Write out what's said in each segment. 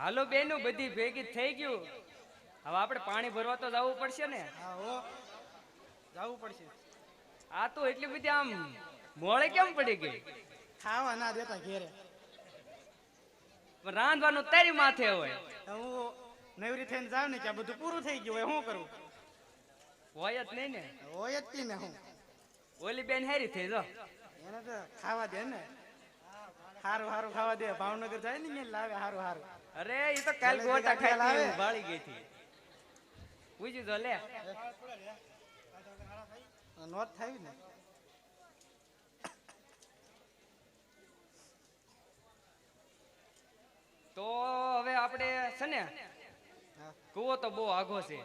હાલો બેનો બધી ભેગી થઈ ગયું. હવે આપણે પાણી ભરવા તો જવું પડશે ને? હો જવું પડશે. આ તો એટલી બધી આમ મોળે કેમ પડી ગઈ? ખાવા ના દેતા ઘેરે. રાંધવાનું તારી માથે હોય. હું નવરી થઈને જાઉં ને કે આ બધું પૂરું થઈ ગયું હોય શું કરું? હોય જ નહીં ને? હોય જ ને હું. ઓલી બેન હેરી થઈ જો. એને તો ખાવા દે ને. હારું હારું ખાવા દે. ભાવનગર જાય ને લાવે હારું હારું. અરે એ તો કાલ ગોટા ખાઈ લાવે ભાળી ગઈ હતી. પૂછ્યું તો લે. નોત થાય ને. તો હવે આપણે છે ને કુવો તો બહુ આઘો છે.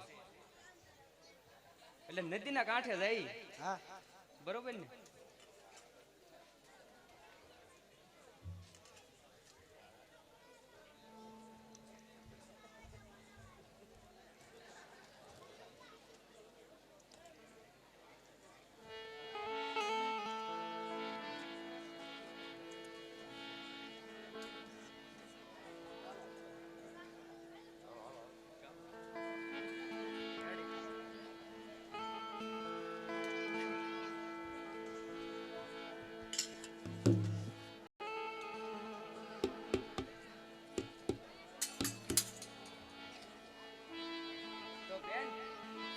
એટલે નદીના કાંઠે જઈ બરોબર ને?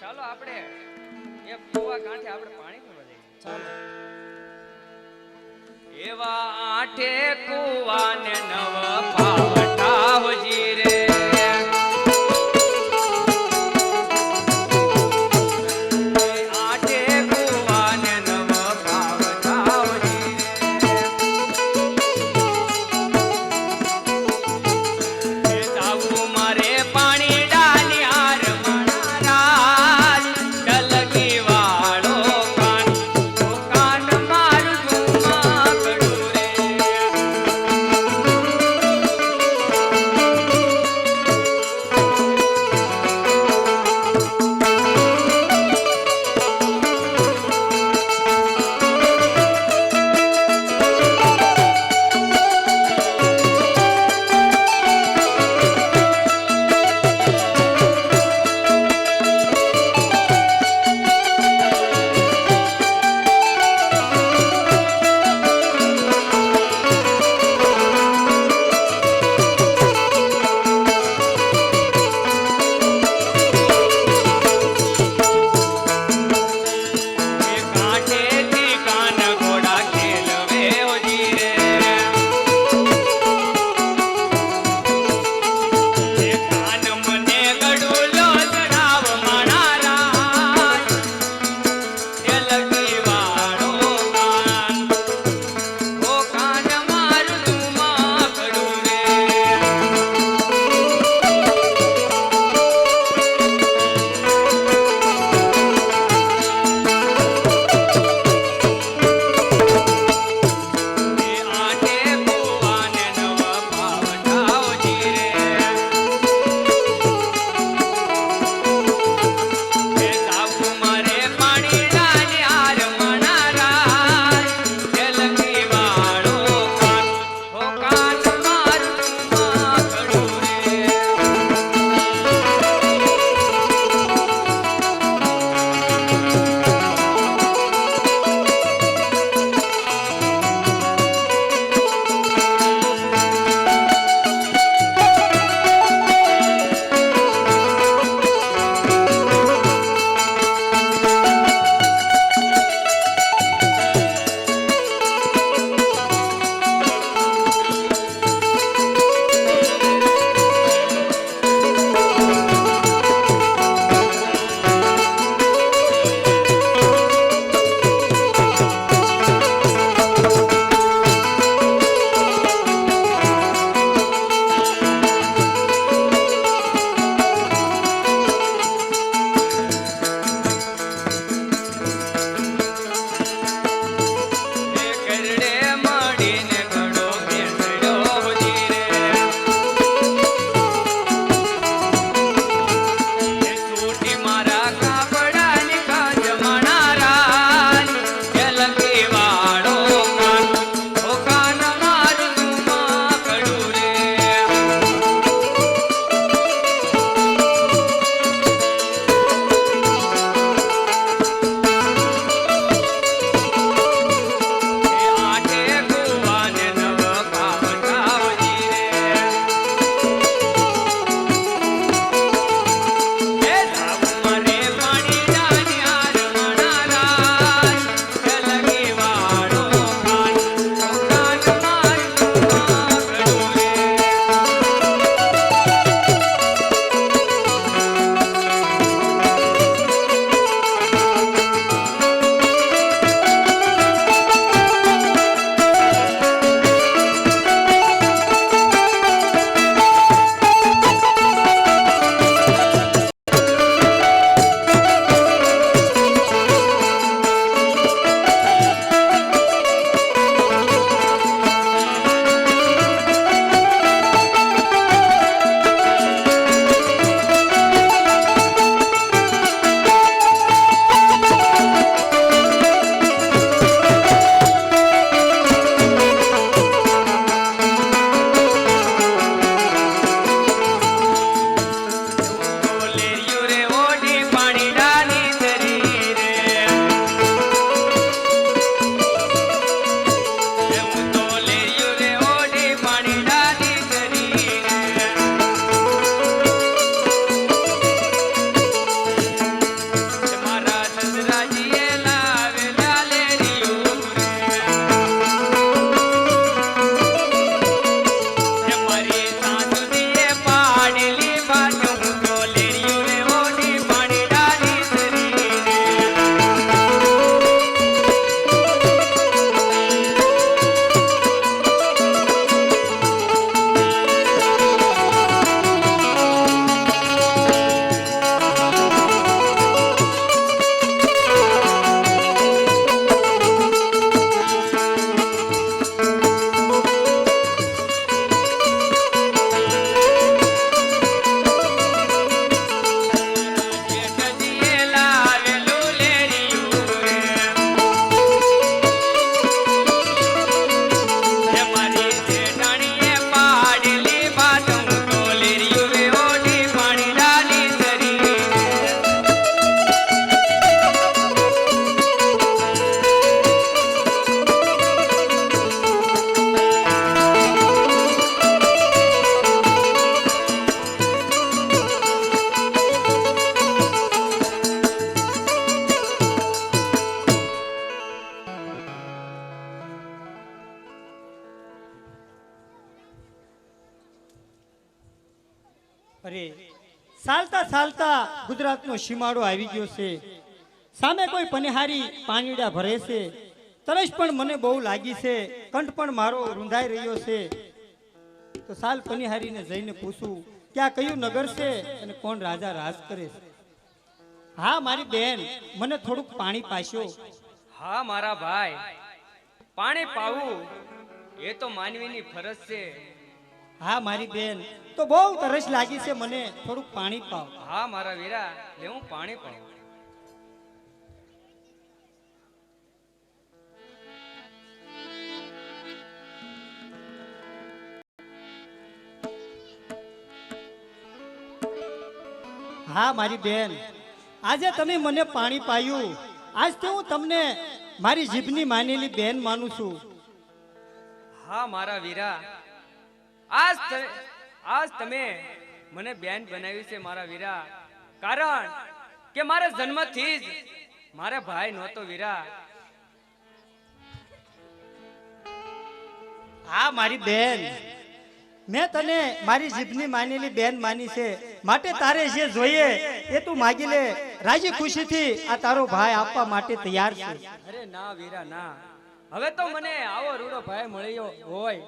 ચાલો આપણે એ કૂવા કાંઠે આપણે પાણી પીવા જઈએ. ચાલો. એવા આઠે કુવાને નવ ગુજરાતનો સીમાડો આવી ગયો છે. સામે કોઈ પનિહારી પાણીડા ભરે છે. તરસ પણ મને બહુ લાગી છે. કંઠ પણ મારો રૂંધાઈ રહ્યો છે. તો સાલ પનિહારીને જઈને પૂછું કે આ કયું નગર છે અને કોણ રાજા રાજ કરે છે? હા, મારી બેન, મને થોડુંક પાણી પાસ્યો હા, મારા ભાઈ, પાણી પાવું, એ તો માનવીની ફરજ છે. હા મારી બેન. તો બહુ તરસ લાગી છે મને. થોડુંક પાણી પાવ. હા મારા વીરા. લે હું પાણી પાવ હા મારી બેન. આજે તમે મને પાણી પાયું. આજ તો હું તમને મારી જીભની માનેલી બેન માનું છું. હા મારા વીરા. આજ આજ તમે મને બેન બનાવી છે મારા વીરા. કારણ કે મારા જન્મથી જ મારા ભાઈ નહોતો વીરા. હા મારી બેન. મેં તને મારી જીભની માનેલી બેન માની છે. માટે તારે જે જોઈએ એ તું માગી લે. રાજી ખુશીથી આ તારો ભાઈ આપવા માટે તૈયાર છે. અરે ના વીરા ના. હવે તો મને આવો રૂડો ભાઈ મળ્યો હોય.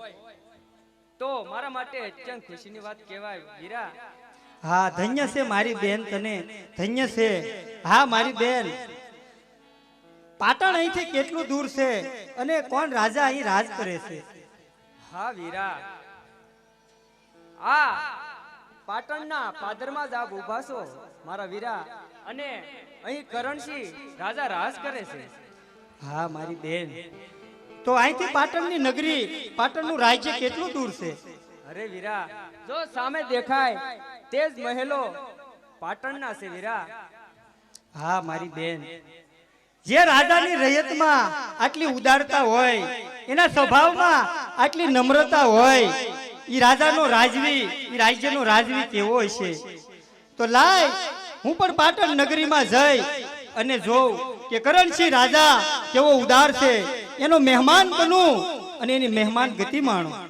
તો મારા માટે અત્યંત ખુશીની વાત કહેવાય વીરા. હા ધન્ય છે મારી બેન તને. ધન્ય છે. હા મારી બેન. પાટણ અહીંથી કેટલું દૂર છે અને કોણ રાજા અહીં રાજ કરે છે? હા વીરા. આ પાટણના પાદરમાં જ આપ ઊભા છો મારા વીરા. અને અહીં કરણસિંહ રાજા રાજ કરે છે. હા મારી બેન. તો અહીંથી પાટણની નગરી પાટણનું રાજ્ય કેટલું દૂર છે? અરે વીરા જો સામે દેખાય તે જ મહેલો પાટણના છે વીરા. હા મારી બેન. જે રાજાની રૈયતમાં આટલી ઉદારતા હોય એના સ્વભાવમાં આટલી નમ્રતા હોય એ રાજાનો રાજવી એ રાજ્યનો રાજવી કેવો હશે? તો લાય હું પણ પાટણ નગરીમાં જઈ અને જોઉં કે કરણસિંહ રાજા કેવો ઉદાર છે. એનો મહેમાન બનું અને એની મહેમાન ગતિ માણું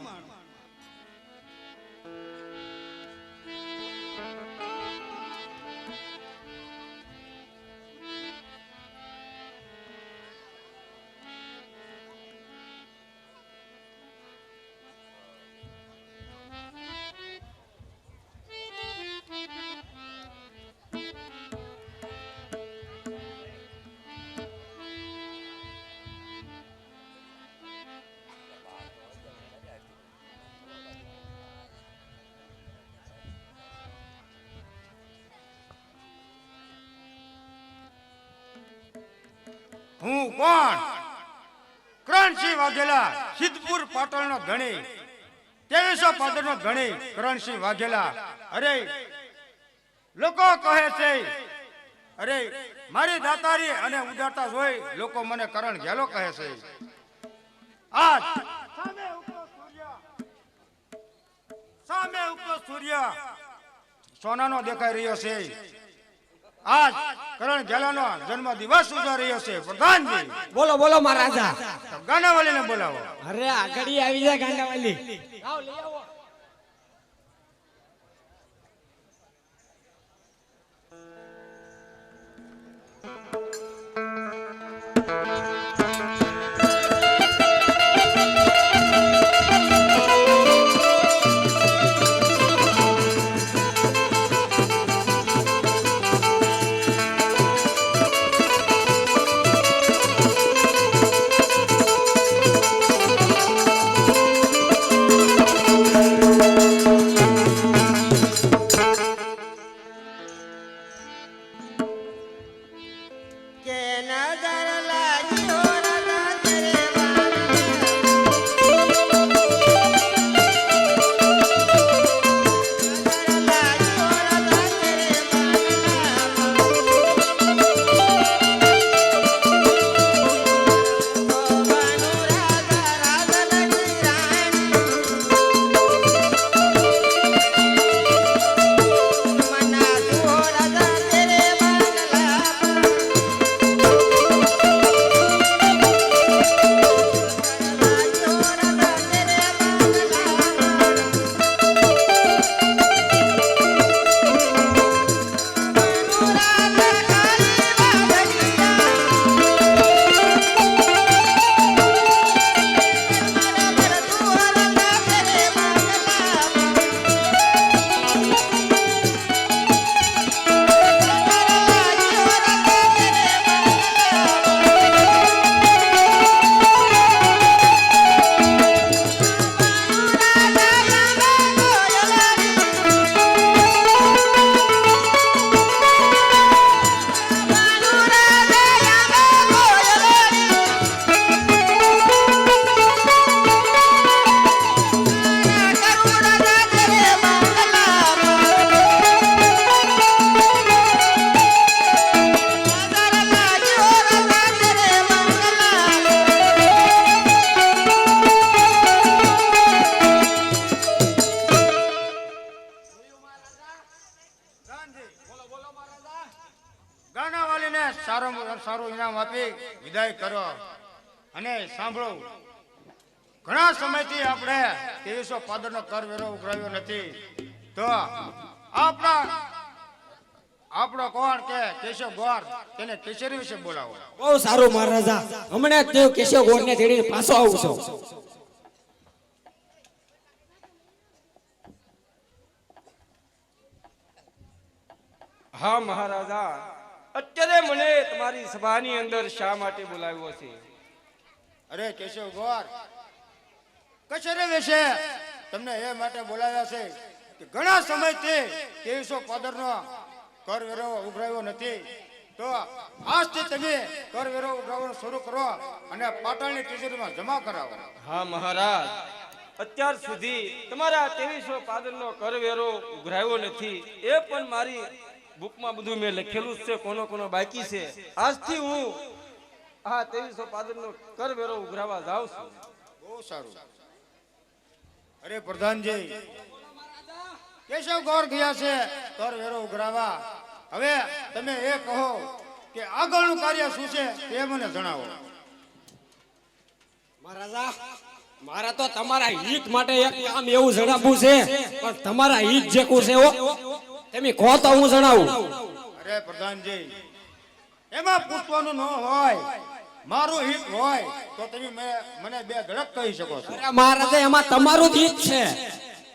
હું કોણ? કરણસિંહ વાઘેલા, સિદ્ધપુર પાટણનો ધણી. ત્રેવીસો પાટણનો ધણી, કરણસિંહ વાઘેલા. અરે, લોકો કહે છે, અરે, મારી દાતારી અને ઉદારતા જોઈ લોકો મને કરણ ઘેલો કહે છે. આજ સામે ઉગતો સૂર્ય. સોનાનો દેખાઈ રહ્યો છે. આજ કરણ ઘેલાનો જન્મ દિવસ રહ્યો છે પ્રધાનજી. બોલો બોલો મહારાજા. ગાનાવાલીને બોલાવો. અરે આગળ આવી જાય ગાંડાવાલી સારું અને સાંભળો ઘણા સમયથી આપણે ત્રેવીસો પાદરનો કર વેરો ઉઘરાવ્યો નથી. તો આપણા આપણો કોણ કે કેશવ ગોર તેને કેસરી વિશે બોલાવો. બહુ સારું મહારાજા. હમણાં જ તે કેશવ ગોળ ને તેડીને પાછો આવું છું. હા મહારાજા અત્યારે મને તમારી સભાની અંદર શા માટે બોલાવ્યો છે? અરે કેશવ ગોર, કચેરી વેશે તમને એ માટે બોલાવ્યા છે કે ઘણા સમયથી ત્રેવીસો પાદરનો કર વેરો ઉઘરાવ્યો નથી. તો આજથી તમે કર વેરો ઉઘરાવવાનું શરૂ કરો અને પાટણની તિજોરીમાં જમા કરાવો. હા, મહારાજ. અત્યાર સુધી તમારા ત્રેવીસો પાદરનો કરવેરો ઉઘરાવ્યો નથી. એ પણ મારી બુકમાં બધું મેં લખેલું જ છે, કોનો કોનો બાકી છે. આજથી હું આ ત્રેવીસો પાદરનો કરવેરો ઉઘરાવા જાઉં છું. બહુ સારું. અરે પ્રધાનજી કેશવ ગોર ગયા છે કર વેરો ઉઘરાવા. હવે તમે એ કહો કે આગળનું કાર્ય શું છે તે મને જણાવો. મહારાજા મારે તો તમારા હિત માટે એક કામ એવું જણાવવું છે પણ તમારા હિત જે કુ છે હો તમે કહો તો હું જણાવું. અરે પ્રધાનજી એમાં પૂછવાનું ન હોય મારું હિત હોય તો તમે મને- બે ધડક કહી શકો છો. અરે એમાં તમારું જ હિત છે.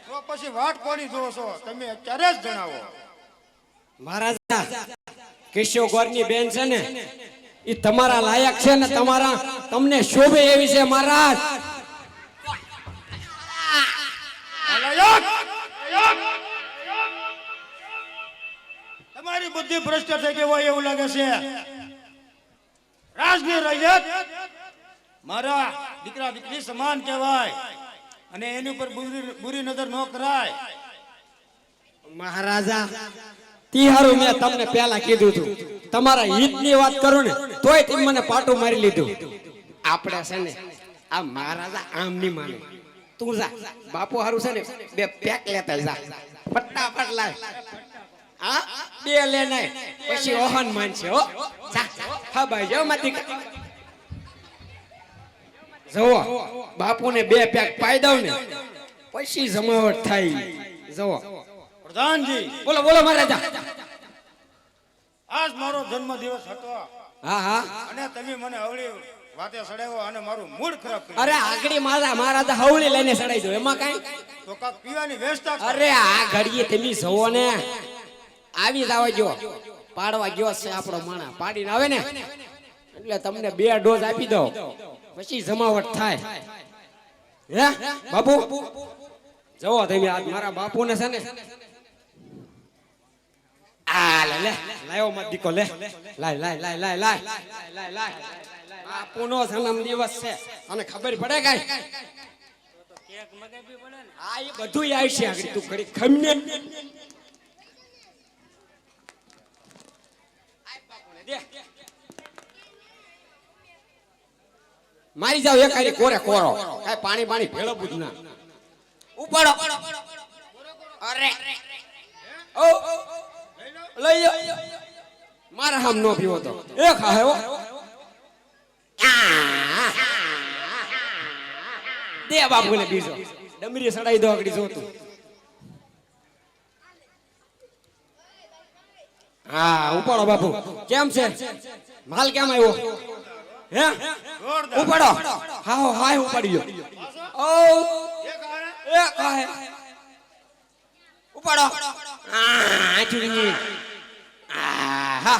તો પછી વાટ કોની જોવો છો? તમે અત્યારે જ જણાવો. મહારાજ કેશવ ગોરની બેન છે ને એ તમારા લાયક છે ને તમારા તમને શોભે એવી છે મહારાજ. અલયક! બુદ્ધિ ભ્રષ્ટ થઈ ગઈ હોય એવું લાગે છે. રાજની રૈયત મારા દીકરા દીકરી સમાન કહેવાય અને એની ઉપર બુરી નજર ન કરાય. મહારાજા, તિહારું મેં તમને પહેલા કીધું હતું. તમારા હિતની વાત કરું ને, તોય તમે મને પાટું મારી લીધું. આપણે છે ને, આ મહારાજા આમ નહીં માને. તું જા, બાપુ હારું છે ને, બે પેક લેતા જા. ફટાફટ લાય. હા? બે લે નાય પછી ઓહન માનશે હો. હા ભાઈ જો માતી જવો બાપુને બે પેક પાઈ દઉં ને પછી જમાવટ થાય. જુઓ. પ્રધાનજી. બોલો બોલો મહારાજા. આજ મારો જન્મ દિવસ હતો. હા હા. અને તમે મને અવળી વાતે સડાવ્યો અને મારું મૂડ ખરાબ કર્યું. અરે આગળી મારા મહારાજા હવળી લઈને સડાઈ દો. એમાં કઈ તો કાક પીવાની વ્યવસ્થા. અરે આ ઘડીએ તમે જવો ને. આવી જો. પાડવા ગયો છે આપણો માણા. પાડીને આવે ને. એટલે તમને બે ડોઝ આપી દો પછી જમાવટ થાય. હે? બાપુ? જવો તમે આજ મારા બાપુને છે ને. આ લે લે. લાયો મત દીકો, લે. લાય લાય લાય લાય લાય. લાય લાય બાપુનો જન્મ દિવસ છે. અને ખબર પડે કઈ? હા, એ બધું આવશે આગળ. તું ખમને. મારી જાવ એક હારી કોરે કોરો. કાઈ પાણી પાણી ભેળવવું જ ઉપાડો અરે. ઓ. લઈ લો મારા હામ નો પીવો તો. એક હા હો દે બાપુને બીજો. ડમરી સડાઈ દો આગળ જોતું હા, ઉપાડો બાપુ. કેમ છે? માલ કેમ આવ્યો? હે? ઉપાડો. હા હાય ઉપાડી ઓ એ કાહે? ઉપાડો. આ ચુડી હા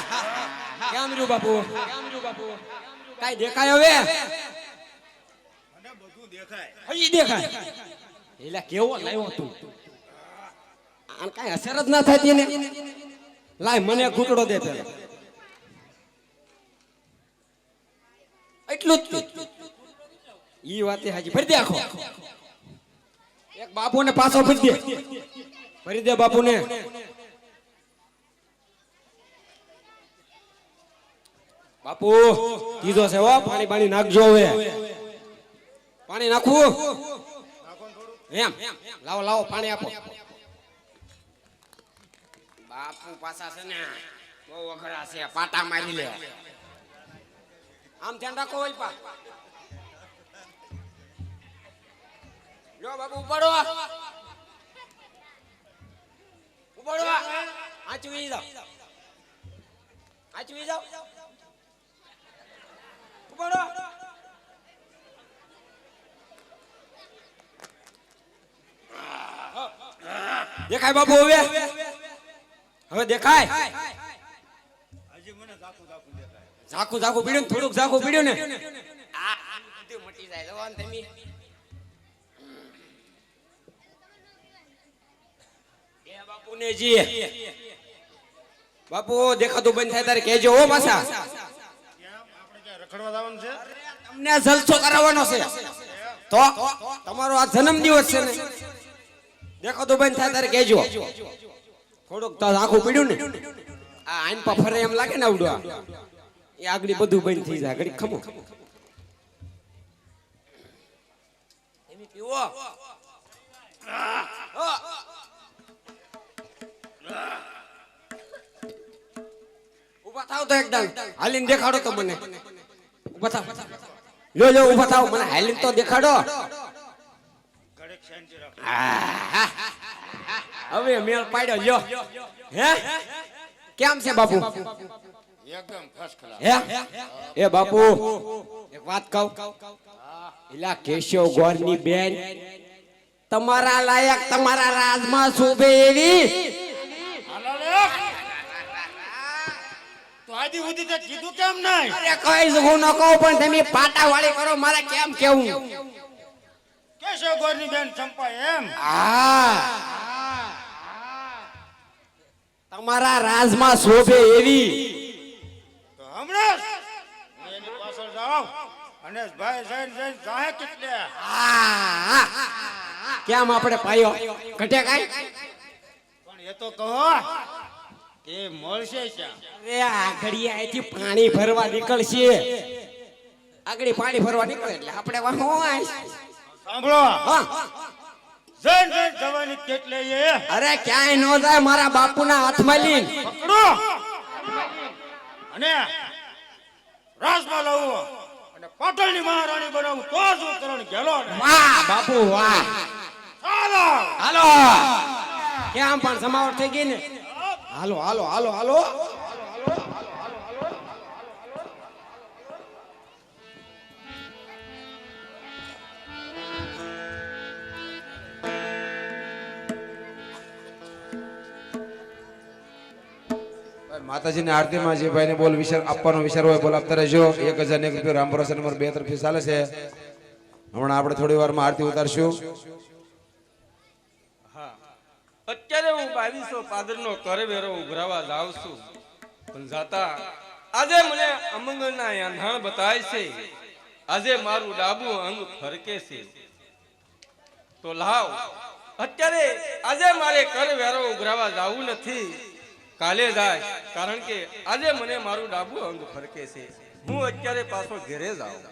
કેમ રહ્યું બાપુ કેમ રહ્યું બાપુ? કાઈ દેખાય હવે? મને બધું દેખાય. હજી દેખાય. એલા કેવો લાવ્યો તું આને કાંઈ અસર જ ના થતી ને લાય મને ઘૂંટડો દે પેલા. એટલું જ ઈ હાજી ફરી દે આખો. એક બાપુને પાછો ફરી દે. ફરી દે બાપુને. બાપુ કીધો છે હો, પાણી પાણી નાખજો હવે. પાણી નાખવું એમ. લાવો લાવો, પાણી આપો. બાપુ પાછા છે ને, બહુ અઘરા છે, પાટા મારી લે. આમ ધ્યાન રાખો ઓલ પા. જો બાબુ, ઉપાડો ઉપાડો આચવી જાઓ. આચવી જાઓ. ઉપાડો. દેખાય બાબુ હવે? હવે દેખાય. ઝાકું ઝાકું પીડ્યું ને થોડુંક ઝાકું પીડ્યું ને. આ આ બધું મટી જાય જવાન તમે. એ બાપુને જી. બાપુ દેખાતું બંધ થાય તારે કહેજો હો પાછા. રખડવા જવાનું છે તમને જલસો કરાવવાનો છે. તો તમારો આ જન્મ દિવસ છે ને. દેખાતું બંધ થાય તારે કહેજો. થોડુંક તો આખું પીડ્યું ને. આ આઈન પર ફરે એમ લાગે ને આવડું. એ આગળ બધું બંધ થઈ જાય. ઘડી ખમો. એકદમ. હાલીને દેખાડો તો મને. લો લો મને હાલીને તો દેખાડો. હવે મેળ પાડ્યો, લ્યો. હે? કેમ છે બાપુ? એકદમ ફર્સ્ટ ક્લાસ એ બાપુ એક વાત કહું? એલા કેશવ ગોરની બેન તમારા લાયક તમારા રાજમાં શોભે એવી? તો આદિ સુધી તે કીધું કેમ નહીં? અરે કઈ હું ન કહું પણ તમે પાટા વાળી કરો મારે કેમ કેવું? કેશવ ગોરની બેન ચંપા એમ. આ તમારા રાજમાં શોભે એવી. હમણાં એની પાછળ જાઉં. અને ભાઈ જઈને જઈને જાહે કેટલે? કેમ આપણે પાયો? ઘટે કાઈ? પણ એ તો કહો કે મળશે ક્યાં? અરે આ ઘડીએ અહીંથી પાણી ભરવા નીકળશે. આગળ પાણી ભરવા નીકળે એટલે આપણે વાહો સાંભળો. હા. જૈન જઈને જવાની કેટલે એ? અરે ક્યાંય ન જાય મારા બાપુના હાથમાં લઈને પકડો. અને રાજમાં લાવું અને પાટણની મહારાણી બનાવું તો જ ઉત્તરણ ગેલો વાહ બાપુ વાહ. હાલો હાલો. કેમ પણ સમાવટ થઈ ગઈ ને? હાલો હાલો હાલો હાલો. માતાજીની આરતીમાં જે ભાઈને બોલ વિચાર આપવાનો વિચાર હોય બોલ આપતા રહેજો. એક હજાર એક રૂપિયા રામ ભરોસા નંબર બે તરફી ચાલે છે. હમણાં આપણે થોડી વારમાં આરતી ઉતારશું. અત્યારે હું બાવીસો પાદરનો કરવેરો ઉઘરાવા જાઉં છું. પણ જાતા આજે મને અમંગળના યાંધાણ બતાય છે. આજે મારું ડાબુ અંગ ફરકે છે. તો લાવ. અત્યારે આજે મારે કરવેરો ઉઘરાવા જાવું નથી. કાલે જાય, કારણ કે આજે મને મારું ડાબુ અંગ ફરકે છે. હું અત્યારે પાછો ઘેરે જાઉં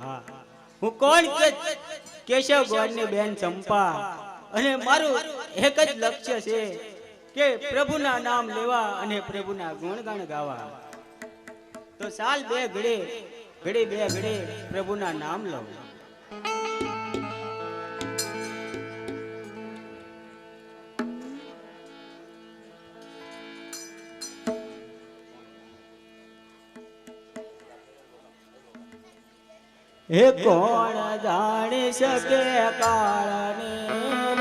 હા. કોણ કેશવ કેશવ ગોરની બેન ચંપા અને મારું એક જ લક્ષ્ય છે કે પ્રભુના નામ લેવા અને પ્રભુના ગુણગાન ગાવા. તો સાલ બે ઘડે ઘડે બે ઘડે પ્રભુના નામ લો હે કોણ જાણી શકે કાળને?